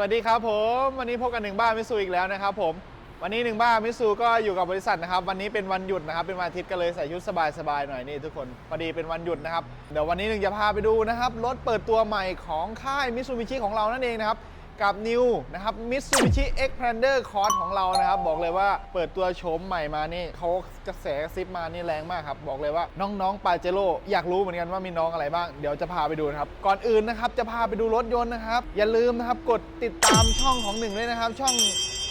วัสดีครับผมวันนี้พบกันหนึ่งบ้านมิสูอีกแล้วนะครับผมวันนี้หนึ่งบ้านมิสูก็อยู่กับบริษัทนะครับ วันนี้เป็นวันหยุดนะครับเป็นวันอาทิตย์ก็เลยใส่ชุดสบายๆหน่อยนี่ทุกคนพอดีเป็นวันหยุดนะครับเดี๋ยววันนี้หนึ่งจะพาไปดูนะครับรถเปิดตัวใหม่ของค่ายมิสูบิชิของเรานั่นเองนะครับ กับ New นะครับ Mitsubishi Xpander Cross ของเรานะครับ บอกเลยว่าเปิดตัวโฉมใหม่มานี่เขากระแสซิบมานี่แรงมากครับ บอกเลยว่าน้องๆปาเจโร่อยากรู้เหมือนกันว่ามีน้องอะไรบ้าง เดี๋ยวจะพาไปดูนะครับ ก่อนอื่นนะครับ จะพาไปดูรถยนต์นะครับ อย่าลืมนะครับ กดติดตามช่องของหนึ่งด้วยนะครับ ช่อง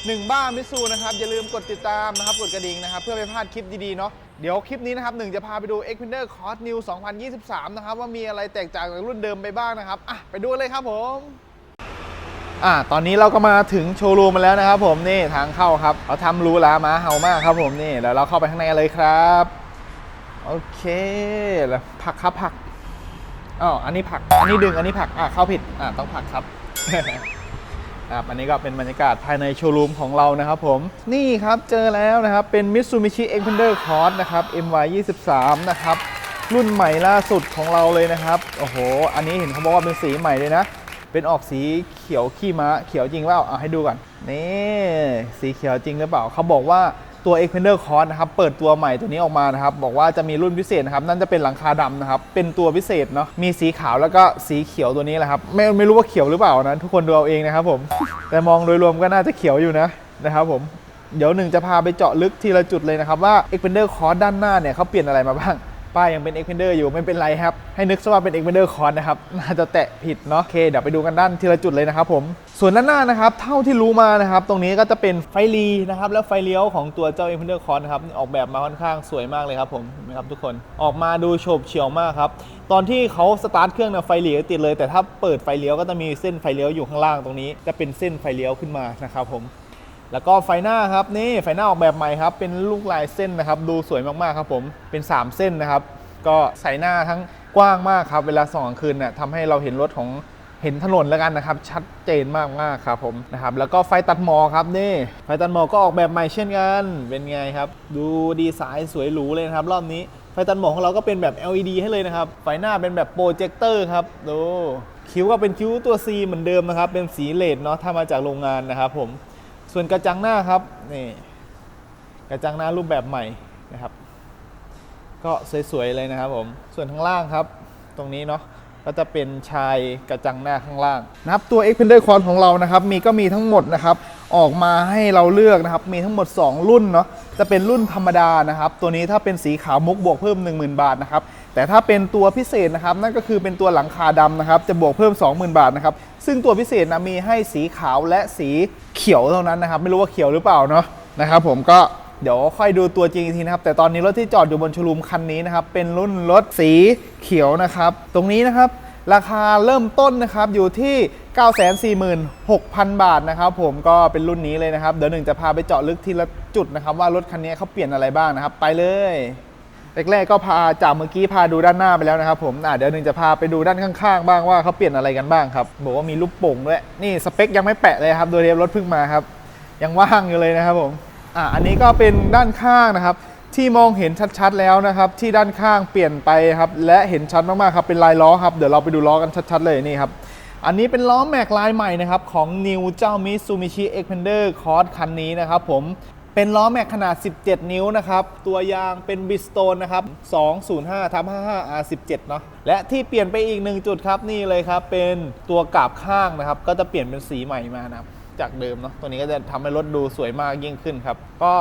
หนึ่งบ้ามิสูนะครับ อย่าลืมกดติดตามนะครับ กดกระดิ่งนะครับ เพื่อไม่พลาดคลิปดีๆเนาะเดี๋ยวคลิปนี้นะครับหนึ่งจะพาไปดู Xpander Cross New 2023 นะครับ ว่ามีอะไรแตกต่างจากรุ่นเดิมไปบ้างนะครับอะไปดูเลยครับผม อ่าตอนนี้เราก็มาถึงโชว์รูมมาแล้วนะครับผมนี่ทางเข้าครับเขาทำรูหรามาเห่ามากครับผมนี่เดี๋ยวเราเข้าไปข้างในกันเลยครับโอเคแล้วผักครับผักอ๋ออันนี้ผักอันนี้ดึงอันนี้ผักอ่าเข้าผิดอ่าต้องผักครับครับอันนี้ก็เป็นบรรยากาศภายในโชว์รูมของเรานะครับผม นี่ครับเจอแล้วนะครับ เป็น Mitsubishi Xpander Cross นะครับ MY 23 นะครับ รุ่นใหม่ล่าสุดของเราเลยนะครับ โอ้โห อันนี้เห็นเขาบอกว่าเป็นสีใหม่เลยนะ เป็นออกสีเขียวขี้ม้าเขียวจริงเปล่าเอาให้ดูก่อนนี่สีเขียวจริงหรือเปล่าเขาบอกว่าตัว Xpander Cross นะครับเปิดตัวใหม่ตัวนี้ออกมานะครับบอกว่าจะมีรุ่นพิเศษนะครับนั่นจะเป็นหลังคาดำนะครับเป็นตัวพิเศษเนาะมีสีขาวแล้วก็สีเขียวตัวนี้แหละครับไม่ไม่รู้ว่าเขียวหรือเปล่านะทุกคนดูเอาเองนะครับผมแต่มองโดยรวมก็น่าจะเขียวอยู่นะนะครับผมเดี๋ยวหนึ่งจะพาไปเจาะลึกทีละจุดเลยนะครับว่า Xpander Cross ด้านหน้าเนี่ยเขาเปลี่ยนอะไรมาบ้าง ป้ายยังเป็น Xpander อยู่ไม่เป็นไรครับ ให้นึกซะว่าเป็น Xpander Cross นะครับน่าจะแตะผิดเนาะโอเคเดี๋ยวไปดูกันด้านทีละจุดเลยนะครับผมส่วนด้านหน้านะครับเท่าที่รู้มานะครับตรงนี้ก็จะเป็นไฟลีนะครับแล้วไฟเลี้ยวของตัวเจ้า Xpander Cross นะครับออกแบบมาค่อนข้างสวยมากเลยครับผมนไหมครับทุกคนออกมาดูโฉบเฉี่ยวมากครับตอนที่เขาสตาร์ทเครื่องเนี่ยไฟหลีก็ติดเลย แต่ถ้าเปิดไฟเลี้ยวก็จะมีเส้นไฟเลี้ยวอยู่ข้างล่างตรงนี้ จะเป็นเส้นไฟเลี้ยวขึ้นมานะครับผม แล้วก็ไฟหน้าครับนี่ไฟหน้าออกแบบใหม่ครับ เป็นลูกลายเส้นนะครับ ดูสวยมากๆครับผมเป็น 3 เส้นนะครับ ก็ใส่หน้าทั้งกว้างมากครับ เวลาส่องกลางคืนเนี่ยทำให้เราเห็นรถของเห็นถนนแล้วกันนะครับ ชัดเจนมากๆครับผมนะครับ แล้วก็ไฟตัดหมอกครับนี่ ไฟตัดหมอกก็ออกแบบใหม่เช่นกัน เป็นไงครับ ดูดีไซน์สวยหรูเลยนะครับ รอบนี้ไฟตัดหมอกของเราก็เป็นแบบ LED ให้เลยนะครับ ไฟหน้าเป็นแบบโปรเจคเตอร์ครับดูคิ้วก็เป็นคิ้วตัว C เหมือนเดิมนะครับ เป็นสีเลดเนาะถ้ามาจากโรงงานนะครับผม ส่วนกระจังหน้าครับนี่กระจังหน้ารูปแบบใหม่นะครับ ก็สวยๆเลยนะครับผมส่วนข้างล่างครับ ตรงนี้เนาะก็จะเป็นชายกระจังหน้าข้างล่างนะครับตัว Xpander Cross ของเรานะครับ มีก็มีทั้งหมดนะครับ ออกมาให้เราเลือกนะครับ มีทั้งหมด 2 รุ่นเนาะจะเป็นรุ่นธรรมดานะครับ ตัวนี้ถ้าเป็นสีขาวมุกบวกเพิ่ม 10,000 บาทนะครับ แต่ถ้าเป็นตัวพิเศษนะครับนั่นก็คือเป็นตัวหลังคาดำนะครับจะบวกเพิ่ม 20,000 บาทนะครับซึ่งตัวพิเศษนะมีให้สีขาวและสีเขียวเท่านั้นนะครับไม่รู้ว่าเขียวหรือเปล่าเนาะนะครับผมก็เดี๋ยวค่อยดูตัวจริงอีกทีนะครับ แต่ตอนนี้รถที่จอดอยู่บนชว์รูมคันนี้นะครับ เป็นรุ่นรถสีเขียวนะครับ ตรงนี้นะครับ ราคาเริ่มต้นนะครับอยู่ที่ 946,000 บาทนะครับ ผมก็เป็นรุ่นนี้เลยนะครับ เดี๋ยวหนึ่งจะพาไปเจาะลึกทีละจุดนะครับ ว่ารถคันนี้เขาเปลี่ยนอะไรบ้างนะครับ ไปเลย แรกๆก็พาจากเมื่อกี้พาดูด้านหน้าไปแล้วนะครับผมอะเดี๋ยวหนึ่งจะพาไปดูด้านข้างๆ บ้างว่าเขาเปลี่ยนอะไรกันบ้างครับ บอกว่ามีลูกโป่งด้วย นี่สเปคยังไม่แปะเลยครับ โดยเรียบรถเพิ่งมาครับ ยังว่างอยู่เลยนะครับผม อะอันนี้ก็เป็นด้านข้างนะครับ ที่มองเห็นชัดๆแล้วนะครับ ที่ด้านข้างเปลี่ยนไปครับ และเห็นชัดมากๆครับ เป็นลายล้อครับ เดี๋ยวเราไปดูล้อกันชัดๆเลยนี่ครับ อันนี้เป็นล้อแม็กลายใหม่นะครับของ New เจ้า Mitsubishi Xpander Cross คันนี้นะครับผม เป็นล้อแม็กขนาด 17 นิ้วนะครับ ตัวยางเป็นบิสโตนนะครับ 205ทับ55 R17 เนาะ และที่เปลี่ยนไปอีกหนึ่งจุดครับนี่เลยครับ เป็นตัวกาบข้างนะครับ ก็จะเปลี่ยนเป็นสีใหม่มานะจากเดิมเนาะ ตัวนี้ก็จะทำให้รถดูสวยมากยิ่งขึ้นครับ ก็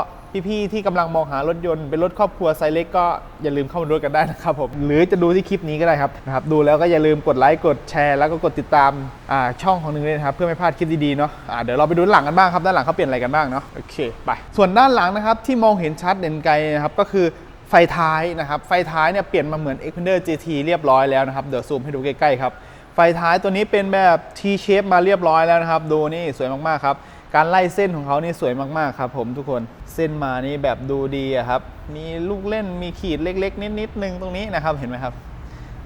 พี่ๆที่กำลังมองหารถยนต์เป็นรถครอบครัวไซส์เล็กก็อย่าลืมเข้ามาดูกันได้นะครับผมหรือจะดูที่คลิปนี้ก็ได้ครับนะครับดูแล้วก็อย่าลืมกดไลค์กดแชร์แล้วก็กดติดตามอ่าช่องของหนึ่งเลยนะครับเพื่อไม่พลาดคลิปดีๆเนาะอ่าเดี๋ยวเราไปดูด้านหลังกันบ้างครับด้านหลังเขาเปลี่ยนอะไรกันบ้างเนาะโอเคไปส่วนด้านหลังนะครับที่มองเห็นชัดเด่นไกลนะครับก็คือไฟท้ายนะครับไฟท้ายเนี่ยเปลี่ยนมาเหมือน Xpander GT เรียบร้อยแล้วนะครับเดี๋ยวซูมให้ดูใกล้ๆครับไฟท้ายตัวนี้เป็นแบบ T shape มาเรียบร้อยแล้วนะครับ ดูนี่สวยมากๆครับ การไล่เส้นของเขานี่สวยมากๆครับผมทุกคนเส้นมานี่แบบดูดีอะครับ มีลูกเล่นมีขีดเล็ก ๆ นิดๆนึงตรงนี้นะครับเห็นไหมครับ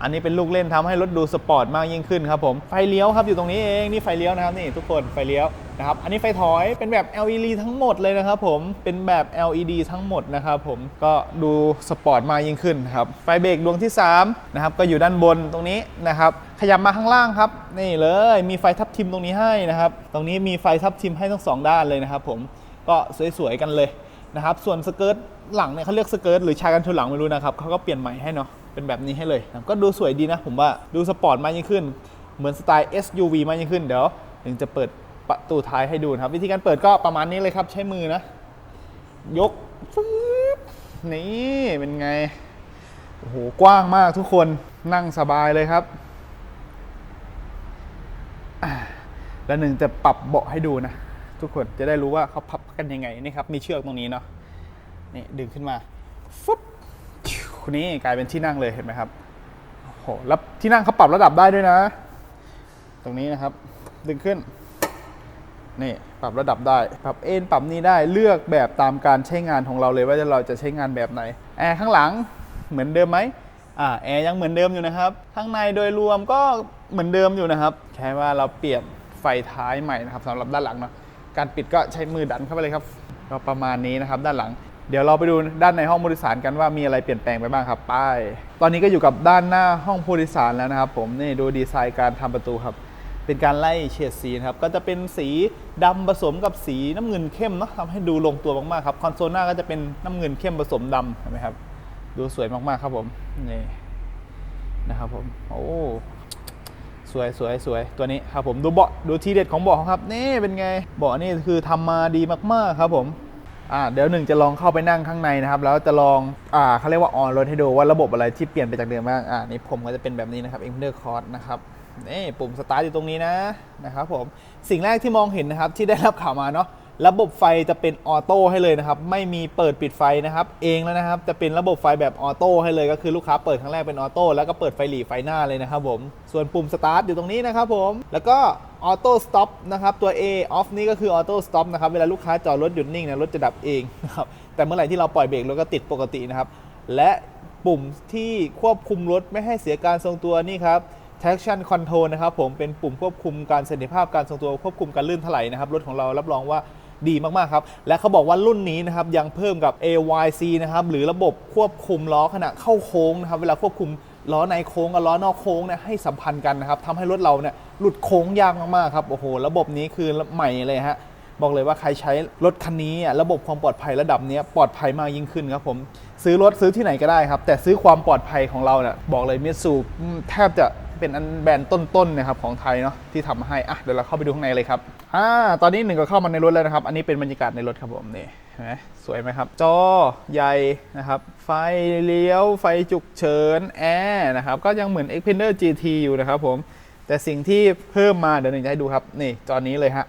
อันนี้เป็นลูกเล่นทำให้รถดูสปอร์ตมากยิ่งขึ้นครับผมไฟเลี้ยวครับอยู่ตรงนี้เองนี่ไฟเลี้ยวนะครับนี่ทุกคนไฟเลี้ยว นะครับ อันนี้ไฟถอยเป็นแบบ LED ทั้งหมดเลยนะครับผมเป็นแบบ LED ทั้งหมดนะครับผมก็ดูสปอร์ตมากยิ่งขึ้นครับไฟเบรกดวงที่3นะครับก็อยู่ด้านบนตรงนี้นะครับขยับมาข้างล่างครับนี่เลยมีไฟทับทิมตรงนี้ให้นะครับตรงนี้มีไฟทับทิมให้ทั้งสองด้านเลยนะครับผมก็สวยๆกันเลยนะครับส่วนสเกิร์ตหลังเนี่ยเขาเรียกสเกิร์ตหรือชายกันชนหลังไม่รู้นะครับเขาก็เปลี่ยนใหม่ให้เนาะเป็นแบบนี้ให้เลยก็ดูสวยดีนะผมว่าดูสปอร์ตมากยิ่งขึ้น เหมือนสไตล์ SUV มากยิ่งขึ้นเดี๋ยวถึงจะเปิด ประตูท้ายให้ดูนะครับ วิธีการเปิดก็ประมาณนี้เลยครับ ใช้มือนะ ยกฟึ๊บนี่เป็นไงโอ้โหกว้างมากทุกคนนั่งสบายเลยครับแล้วหนึ่งจะปรับเบาะให้ดูนะ ทุกคนจะได้รู้ว่าเขาพับกันยังไงนี่ครับ มีเชือกตรงนี้เนาะนี่ดึงขึ้นมาฟึ๊บนี่กลายเป็นที่นั่งเลยเห็นไหมครับโอ้โหแล้วที่นั่งเขาปรับระดับได้ด้วยนะ ตรงนี้นะครับ ดึงขึ้น นี่ปรับระดับได้ ปรับเอนปรับนี้ได้เลือกแบบตามการใช้งานของเราเลยว่าเราจะใช้งานแบบไหนแอร์ข้างหลังเหมือนเดิมไหมอ่าแอร์ยังเหมือนเดิมอยู่นะครับข้างในโดยรวมก็เหมือนเดิมอยู่นะครับแค่ว่าเราเปลี่ยนไฟท้ายใหม่นะครับสำหรับด้านหลังเนาะการปิดก็ใช้มือดันเข้าไปเลยครับก็ประมาณนี้นะครับ ด้านหลัง เดี๋ยวเราไปดูด้านในห้องผู้โดยสารกันว่ามีอะไรเปลี่ยนแปลงไปบ้างครับ ป้าย ตอนนี้ก็อยู่กับด้านหน้าห้องผู้โดยสารแล้วนะครับ ผมนี่ดูดีไซน์การทำประตูครับ เป็นการไล่เฉดสีนะครับ ก็จะเป็นสีดำผสมกับสีน้ำเงินเข้มเนาะทำให้ดูลงตัวมากๆครับ คอนโซลหน้าก็จะเป็นน้ำเงินเข้มผสมดำเห็นไหมครับ ดูสวยมากๆครับผมนี่นะครับผม โอ้สวยสวยสวยตัวนี้ครับผมดูเบาะดูทีเด็ดของเบาะครับนี่เป็นไงเบาะนี่คือทำมาดีมากๆครับผมอ่าเดี๋ยวหนึ่งจะลองเข้าไปนั่งข้างในนะครับแล้วจะลองอ่าเขาเรียกว่าออนรถให้ดูว่าระบบอะไรที่เปลี่ยนไปจากเดิมบ้างอ่านี่ผมก็จะเป็นแบบนี้นะครับ i n t e r c o r d นะครับ นี่ปุ่มสตาร์ทอยู่ตรงนี้นะนะครับผมสิ่งแรกที่มองเห็นนะครับที่ได้รับข่าวมาเนาะระบบไฟจะเป็นออโต้ให้เลยนะครับ ไม่มีเปิดปิดไฟนะครับ เองแล้วนะครับ จะเป็นระบบไฟแบบออโต้ให้เลยก็คือลูกค้าเปิดครั้งแรกเป็นออโต้แล้วก็เปิดไฟหลีไฟหน้าเลยนะครับผม ส่วนปุ่มสตาร์ทอยู่ตรงนี้นะครับผม แล้วก็ออโต้สต็อปนะครับ ตัว A off นี่ก็คือออโต้สต็อปนะครับ เวลาลูกค้าจอดรถหยุดนิ่งนะรถจะดับเองนะครับ แต่เมื่อไหร่ที่เราปล่อยเบรกรถก็ติดปกตินะครับ และปุ่มที่ควบคุมรถไม่ให้เสียการทรงตัวนี่ครับ traction control นะครับผมเป็นปุ่มควบคุมการเสถียรภาพการทรงตัวควบคุมการลื่นถลายนะครับรถของเรารับรองว่าดีมาก ๆ ครับ และเขาบอกว่ารุ่นนี้นะครับยังเพิ่มกับ AYC นะครับหรือระบบควบคุมล้อขณะเข้าโค้งนะครับเวลาควบคุมล้อในโค้งกับล้อนอกโค้งเนี่ยให้สัมพันธ์กันนะครับทำให้รถเราเนี่ยหลุดโค้งยากมาก ๆ ครับโอ้โห ระบบนี้คือใหม่เลยฮะบอกเลยว่าใครใช้รถคันนี้อะระบบความปลอดภัยระดับเนี้ยปลอดภัยมากยิ่งขึ้นครับผมซื้อรถซื้อที่ไหนก็ได้ครับ แต่ซื้อความปลอดภัยของเราเนี่ยบอกเลยมิตซูแทบจะ เป็นอันแบรนด์ต้นๆนะครับของไทยเนาะที่ทำมาให้อะเดี๋ยวเราเข้าไปดูข้างในเลยครับอ่าตอนนี้หนึ่งก็เข้ามาในรถแล้วนะครับ อันนี้เป็นบรรยากาศในรถครับผมนี่เห็นไหมสวยไหมครับ จอใหญ่นะครับ ไฟเลี้ยวไฟฉุกเฉินแอร์นะครับ ก็ยังเหมือน Xpander GT อยู่นะครับผม แต่สิ่งที่เพิ่มมาเดี๋ยวหนึ่งจะให้ดูครับ นี่จอนี้เลยฮะ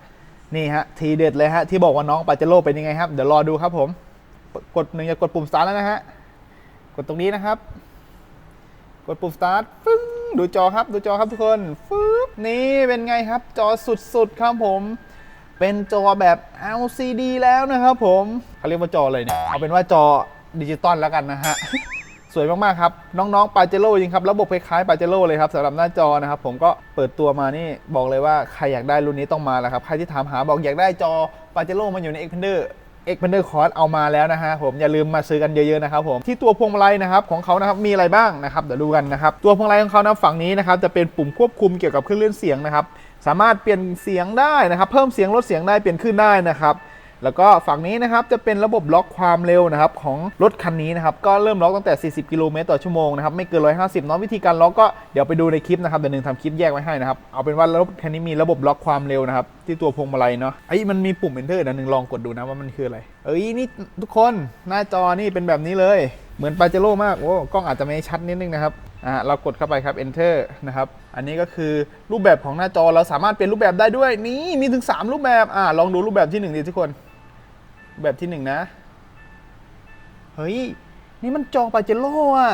นี่ฮะทีเด็ดเลยฮะที่บอกว่าน้องปาเจโร่เป็นยังไงครับเดี๋ยวรอดูครับผมกดหนึ่งจะกดปุ่มสตาร์ทแล้วนะฮะกดตรงนี้นะครับ กดปุ่มสตาร์ทฟึ้ง ดูจอครับดูจอครับทุกคนฟึบนี่เป็นไงครับจอสุดๆครับผม เป็นจอแบบ LCD แล้วนะครับผมเขาเรียกว่าจออะไรเนี่ยเอาเป็นว่าจอดิจิตอลแล้วกันนะฮะสวยมากๆครับ น้องๆปาเจโร่จริงครับ ระบบคล้ายๆปาเจโร่เลยครับสำหรับหน้าจอนะครับ ผมก็เปิดตัวมานี่บอกเลยว่าใครอยากได้รุ่นนี้ต้องมาแล้วครับ ใครที่ถามหาบอกอยากได้จอปาเจโร่มันอยู่ใน Xpander เอ็กเพนเดอร์คอร์สเอามาแล้วนะฮะผมอย่าลืมมาซื้อกันเยอะๆนะครับผมที่ตัวพวงมาลัยนะครับของเขานะครับมีอะไรบ้างนะครับเดี๋ยวดูกันนะครับตัวพวงมาลัยของเขานะฝั่งนี้นะครับจะเป็นปุ่มควบคุมเกี่ยวกับเครื่องเล่นเสียงนะครับสามารถเปลี่ยนเสียงได้นะครับ เพิ่มเสียงลดเสียงได้เปลี่ยนขึ้นได้นะครับ แล้วก็ฝั่งนี้นะครับจะเป็นระบบล็อกความเร็วนะครับของรถคันนี้นะครับก็เริ่มล็อกตั้งแต่ 40 กิโลเมตรต่อชั่วโมงนะครับไม่เกิน 150เนาะวิธีการล็อกก็เดี๋ยวไปดูในคลิปนะครับเดี๋ยวหนึ่งทำคลิปแยกไว้ให้นะครับเอาเป็นว่ารถคันนี้มีระบบล็อกความเร็วนะครับที่ตัวพวงมาลัยเนาะไอ้มันมีปุ่ม enter นะหนึ่งลองกดดูนะว่ามันคืออะไร เอ้ยนี่ทุกคนหน้าจอนี่เป็นแบบนี้เลย เหมือนปาเจโร่มากโอ้กล้องอาจจะไม่ชัดนิดนึงนะครับอ่าเรากดเข้าไปครับ enter นะครับ อันนี้ก็คือรูปแบบของหน้าจอเราสามารถเปลี่ยนรูปแบบได้ด้วย นี่มีถึงสามรูปแบบอ่าลองดูรูปแบบที่หนึ่งดีทุกคน แบบที่หนึ่งนะ เฮ้ย นี่มันจอปาเจโร่อะ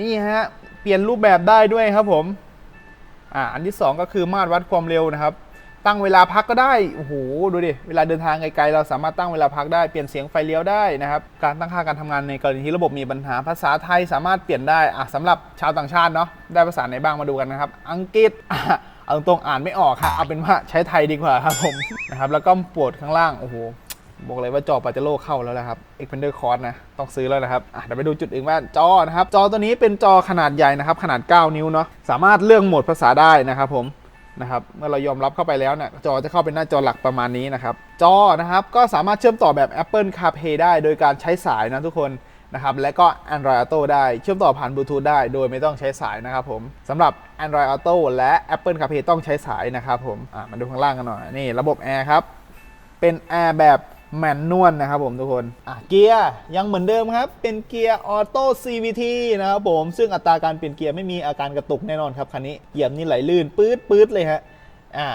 นี่ฮะ เปลี่ยนรูปแบบได้ด้วยครับผม อ่า อันที่สองก็คือมาตรวัดความเร็วนะครับ ตั้งเวลาพักก็ได้ โอ้โห ดูดิ เวลาเดินทางไกลๆ เราสามารถตั้งเวลาพักได้ เปลี่ยนเสียงไฟเลี้ยวได้นะครับ การตั้งค่าการทำงานในกรณีที่ระบบมีปัญหา ภาษาไทยสามารถเปลี่ยนได้ อะสำหรับชาวต่างชาติเนาะ ได้ภาษาไหนบ้างมาดูกันนะครับ อังกฤษ เอาตรงอ่านไม่ออกค่ะเอาเป็นว่าใช้ไทยดีกว่าครับผมนะครับแล้วก็ปวดข้างล่างโอ้โหบอกเลยว่าจอปาเจโร่เข้าแล้วนะครับ Expander Cross นะ ต้องซื้อแล้วนะครับอะเดี๋ยวไปดูจุดอื่นว่าจอนะครับ จอตัวนี้เป็นจอขนาดใหญ่นะครับ ขนาด 9 นิ้วเนาะสามารถเลือกโหมดภาษาได้นะครับผมนะครับเมื่อเรายอมรับเข้าไปแล้วเนี่ยจอจะเข้าเป็นหน้าจอหลักประมาณนี้นะครับ จอนะครับก็สามารถเชื่อมต่อแบบ Apple CarPlay ได้โดยการใช้สายนะทุกคน นะครับและก็ Android Auto ได้เชื่อมต่อผ่านบลูทูธได้โดยไม่ต้องใช้สายนะครับผมสำหรับ Android Auto และ Apple CarPlay ต้องใช้สายนะครับผมมาดูข้างล่างกันหน่อยนี่ระบบแอร์ครับ เป็นแอร์แบบแมนนวลนะครับผมทุกคนเกียร์ยังเหมือนเดิมครับ เป็นเกียร์ออโต้ CVT นะครับผม ซึ่งอัตราการเปลี่ยนเกียร์ไม่มีอาการกระตุกแน่นอนครับคันนี้เหยียบนี่ไหลลื่นปื๊ดปื๊ดเลยฮะอ่า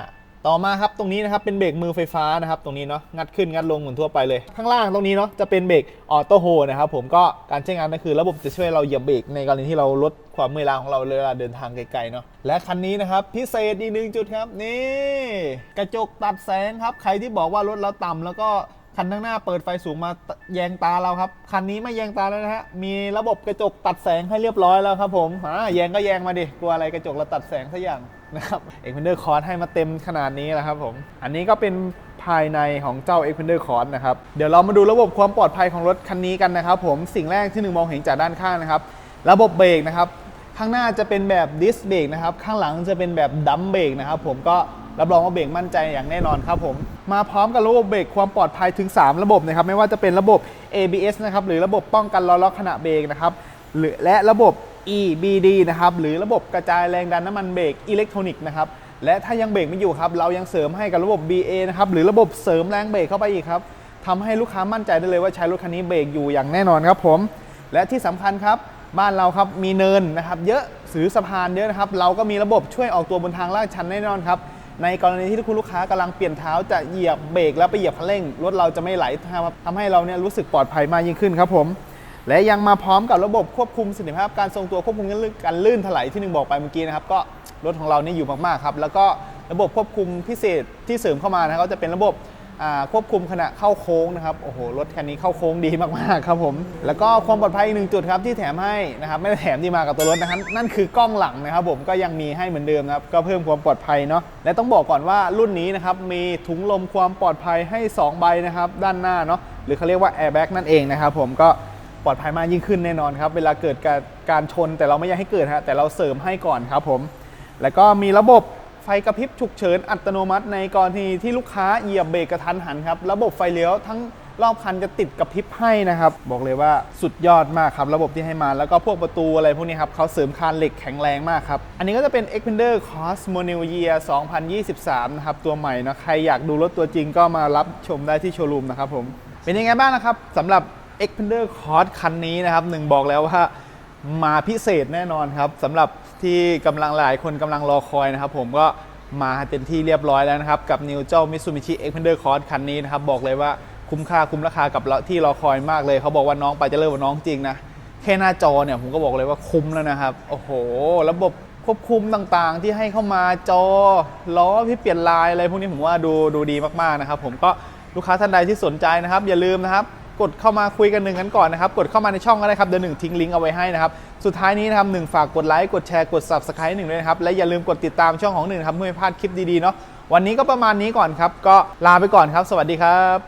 ต่อมาครับตรงนี้นะครับเป็นเบรกมือไฟฟ้านะครับตรงนี้เนาะงัดขึ้นงัดลงเหมือนทั่วไปเลย ข้างล่างตรงนี้เนาะจะเป็นเบรกออโต้โฮนะครับผมก็การใช้งานก็คือระบบจะช่วยเราเหยียบเบรกในกรณีที่เราลดความเมื่อยล้าของเราเวลาเดินทางไกลๆเนาะและคันนี้นะครับพิเศษอีกหนึ่งจุดครับนี่กระจกตัดแสงครับใครที่บอกว่ารถเราต่ำแล้วก็คันข้างหน้าเปิดไฟสูงมาแยงตาเราครับ คันนี้ไม่แยงตาแล้วนะฮะ มีระบบกระจกตัดแสงให้เรียบร้อยแล้วครับผมอ่าแยงก็แยงมาดิ กลัวอะไรกระจกเราตัดแสงสักอย่าง นะครับ e x p a n d e r Cross ให้มาเต็มขนาดนี้แล้วครับผมอันนี้ก็เป็นภายในของเจ้า e x p a n d e r Cross นะครับ เดี๋ยวเรามาดูระบบความปลอดภัยของรถคันนี้กันนะครับผม สิ่งแรกที่หนึ่งมองเห็นจากด้านข้างนะครับ ระบบเบรกนะครับ ข้างหน้าจะเป็นแบบดิสเบรกนะครับ ข้างหลังจะเป็นแบบดัมเบรกนะครับผม ก็รับรองว่าเบรกมั่นใจอย่างแน่นอนครับผม มาพร้อมกับระบบเบรกความปลอดภัยถึง 3 ระบบนะครับ ไม่ว่าจะเป็นระบบ ABS นะครับ หรือระบบป้องกันล้อล็อกขณะเบรกนะครับ หรือและระบบ EBD นะครับ หรือระบบกระจายแรงดันน้ำมันเบรกอิเล็กทรอนิกส์นะครับ และถ้ายังเบรกไม่อยู่ครับ เรายังเสริมให้กับระบบ BA นะครับ หรือระบบเสริมแรงเบรกเข้าไปอีกครับทำให้ลูกค้ามั่นใจได้เลยว่าใช้รถคันนี้เบรกอยู่อย่างแน่นอนครับผม และที่สำคัญครับบ้านเราครับมีเนินนะครับ เยอะสือสะพานเยอะนะครับ เราก็มีระบบช่วยออกตัวบนทางลาดชันแน่นอนครับในกรณีที่คุณลูกค้ากำลังเปลี่ยนเท้าจะเหยียบเบรกแล้วไปเหยียบคันเร่งรถเราจะไม่ไหลทำให้เราเนี่ยรู้สึกปลอดภัยมากยิ่งขึ้นครับผม และยังมาพร้อมกับระบบควบคุมสิทธิภาพการทรงตัวควบคุมการลื่นถลายที่หนึ่งบอกไปเมื่อกี้นะครับก็รถของเรานี่อยู่มากๆครับแล้วก็ระบบควบคุมพิเศษที่เสริมเข้ามานะครับก็จะเป็นระบบควบคุมขณะเข้าโค้งนะครับโอ้โหรถคันนี้เข้าโค้งดีมากๆครับผมแล้วก็ความปลอดภัยอีกหนึ่งจุดครับที่แถมให้นะครับไม่ได้แถมที่มากับตัวรถนะครับนั่นคือกล้องหลังนะครับ ผมก็ยังมีให้เหมือนเดิมนะครับก็เพิ่มความปลอดภัยเนาะและต้องบอกก่อนว่ารุ่นนี้นะครับมีถุงลมความปลอดภัยให้สองใบนะครับด้านหน้าเนาะหรือเขาเรียกว่าแอร์แบ็กนั่นเองนะครับผมก็ ปลอดภัยมากยิ่งขึ้นแน่นอนครับ เวลาเกิดการการชนแต่เราไม่อยากให้เกิดฮะแต่เราเสริมให้ก่อนครับผม แล้วก็มีระบบไฟกระพริบฉุกเฉินอัตโนมัติ ในกรณีที่ลูกค้าเหยียบเบรกกระทันหันครับ ระบบไฟเลี้ยวทั้งรอบคันจะติดกระพริบให้นะครับ บอกเลยว่าสุดยอดมากครับ ระบบที่ให้มาแล้วก็พวกประตูอะไรพวกนี้ครับเขาเสริมคานเหล็กแข็งแรงมากครับ อันนี้ก็จะเป็น Xpander Cross Model Year 2023 นะครับ ตัวใหม่นะใครอยากดูรถตัวจริงก็มารับชมได้ที่โชว์รูมนะครับผม เป็นยังไงบ้างนะครับสำหรับ Xpander Cross คันนี้นะครับหนึ่งบอกแล้วว่ามาพิเศษแน่นอนครับสำหรับที่กำลังหลายคนกำลังรอคอยนะครับผมก็มาเต็มที่เรียบร้อยแล้วนะครับ กับนิวเจ้า Mitsubishi Xpander Cross คันนี้นะครับ บอกเลยว่าคุ้มค่าคุ้มราคากับเราที่รอคอยมากเลย เขาบอกว่าน้องไปจะเลิกว่าน้องจริงนะ แค่หน้าจอเนี่ยผมก็บอกเลยว่าคุ้มแล้วนะครับ โอ้โห ระบบควบคุมต่างๆ ที่ให้เข้ามาจอล้อที่เปลี่ยนลายอะไรพวกนี้ผมว่าดูดูดีมากๆนะครับผมก็ลูกค้าท่านใดที่สนใจนะครับ อย่าลืมนะครับ กดเข้ามาคุยกันหนึ่งกันก่อนนะครับ กดเข้ามาในช่องก็ได้ครับ เดี๋ยวหนึ่งทิ้งลิงก์เอาไว้ให้นะครับ สุดท้ายนี้นะครับหนึ่งฝากกดไลค์ กดแชร์ กด subscribe หนึ่งด้วยนะครับ และอย่าลืมกดติดตามช่องของหนึ่งครับเพื่อไม่พลาดคลิปดีๆเนาะ วันนี้ก็ประมาณนี้ก่อนครับ ก็ลาไปก่อนครับ สวัสดีครับ